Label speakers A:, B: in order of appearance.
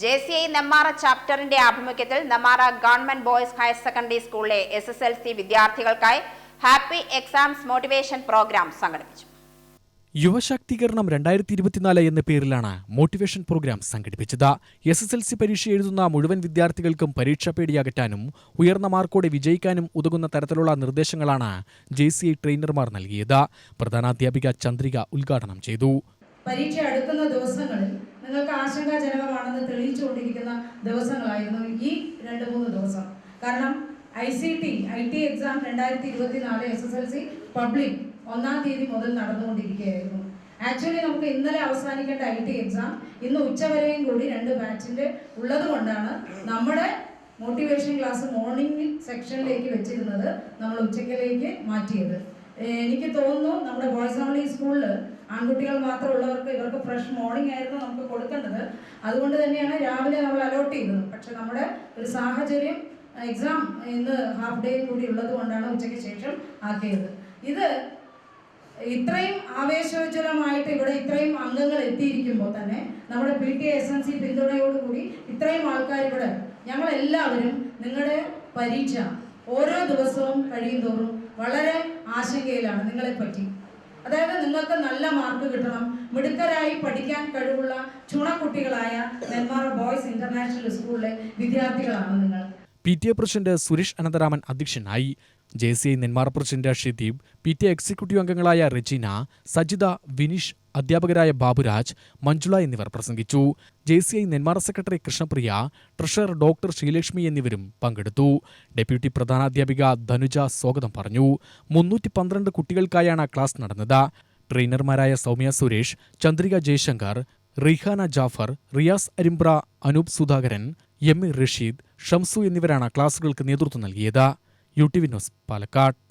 A: J C I Nemmara ചാപ്റ്ററിന്റെ ആഭിമുഖ്യത്തിൽ Nemmara government boys higher secondary സ്കൂളിലെ എസ് എസ് എൽ സി വിദ്യാർത്ഥികൾക്കായി ഹാപ്പി എക്സാംസ് മോട്ടിവേഷൻ പ്രോഗ്രാം സംഘടിപ്പിച്ചു.
B: യുവശാക്തീകരണം രണ്ടായിരത്തി ഇരുപത്തിനാല് എന്ന പേരിലാണ് മോട്ടിവേഷൻ പ്രോഗ്രാം സംഘടിപ്പിച്ചത്. എസ് എസ് എൽ സി പരീക്ഷ എഴുതുന്ന മുഴുവൻ വിദ്യാർത്ഥികൾക്കും പരീക്ഷാ പേടിയകറ്റാനും ഉയർന്ന മാർക്കോടെ വിജയിക്കാനും ഉതകുന്ന തരത്തിലുള്ള നിർദ്ദേശങ്ങളാണ് ജെ സി ഐ ട്രെയിനർമാർ നൽകിയത്. പ്രധാനാധ്യാപിക ചന്ദ്രിക ഉദ്ഘാടനം ചെയ്തു.
C: പരീക്ഷ അടുക്കുന്ന ദിവസങ്ങളിൽ നിങ്ങൾക്ക് ആശങ്കാജനകമാണെന്ന് തെളിയിച്ചുകൊണ്ടിരിക്കുന്ന ദിവസങ്ങളായിരുന്നു ഈ രണ്ട് മൂന്ന് ദിവസം. കാരണം I C T I T exam രണ്ടായിരത്തി ഇരുപത്തി നാല് S S L C public ഒന്നാം തീയതി മുതൽ നടന്നുകൊണ്ടിരിക്കുകയായിരുന്നു. ആക്ച്വലി നമുക്ക് ഇന്നലെ അവസാനിക്കേണ്ട ഐ ടി എക്സാം ഇന്ന് ഉച്ചവരെയും കൂടി രണ്ട് ബാച്ചിന്റെ ഉള്ളത് കൊണ്ടാണ് നമ്മുടെ മോട്ടിവേഷൻ ക്ലാസ് മോർണിംഗ് സെക്ഷനിലേക്ക് വെച്ചിരുന്നത് നമ്മൾ ഉച്ചയ്ക്കിലേക്ക് മാറ്റിയത്. എനിക്ക് തോന്നുന്നു നമ്മുടെ ബോയ്സ് ഓൺലി സ്കൂളിൽ ആൺകുട്ടികൾ മാത്രമുള്ളവർക്ക് ഇവർക്ക് ഫ്രഷ് മോർണിംഗ് ആയിരുന്നു നമുക്ക് കൊടുക്കേണ്ടത്. അതുകൊണ്ട് തന്നെയാണ് രാവിലെ നമ്മൾ അലോട്ട് ചെയ്തത്. പക്ഷെ നമ്മുടെ ഒരു സാഹചര്യം എക്സാം ഇന്ന് ഹാഫ് ഡേ കൂടി ഉള്ളത് കൊണ്ടാണ് ഉച്ചയ്ക്ക് ശേഷം ആക്കിയത്. ഇത് ഇത്രയും ആവേശോജ്വലമായിട്ട് ഇവിടെ ഇത്രയും അംഗങ്ങൾ എത്തിയിരിക്കുമ്പോൾ തന്നെ നമ്മുടെ P T S N C പിന്തുണയോടുകൂടി ഇത്രയും ആൾക്കാർ ഇവിടെ ഞങ്ങളെല്ലാവരും നിങ്ങളുടെ പരീക്ഷ ഓരോ ദിവസവും കഴിയും തോറും വളരെ ആശങ്കയിലാണ് നിങ്ങളെ പറ്റി അതായത് നിങ്ങൾക്ക് നല്ല മാർക്ക് കിട്ടണം. മിടുക്കരായി പഠിക്കാൻ കഴിവുള്ള ചുണക്കുട്ടികളായ നെന്മാറ ബോയ്സ് ഇന്റർനാഷണൽ സ്കൂളിലെ വിദ്യാർത്ഥികളാണ് നിങ്ങൾ.
B: P T A president Suresh Anantharaman അധ്യക്ഷനായി J C I Nenmara president Shideep P T A executive അംഗങ്ങളായ റെജീന സജിത വിനീഷ് അധ്യാപകരായ ബാബുരാജ് മഞ്ജുള എന്നിവർ പ്രസംഗിച്ചു. J C I Nenmara secretary Krishnapriya treasurer doctor Sreelakshmi എന്നിവരും പങ്കെടുത്തു. ഡെപ്യൂട്ടി പ്രധാനാധ്യാപിക ധനുജ സ്വാഗതം പറഞ്ഞു. മുന്നൂറ്റി പന്ത്രണ്ട് കുട്ടികൾക്കായാണ് ക്ലാസ് നടന്നത്. ട്രെയിനർമാരായ സൗമ്യ സുരേഷ് ചന്ദ്രിക ജയശങ്കർ റിഹാന ജാഫർ റിയാസ് അരിമ്പ്ര അനൂപ് സുധാകരൻ എം എ റഷീദ് ഷംസു എന്നിവരാണ് ക്ലാസുകൾക്ക് നേതൃത്വം നൽകിയത്. U T V news Palakkad.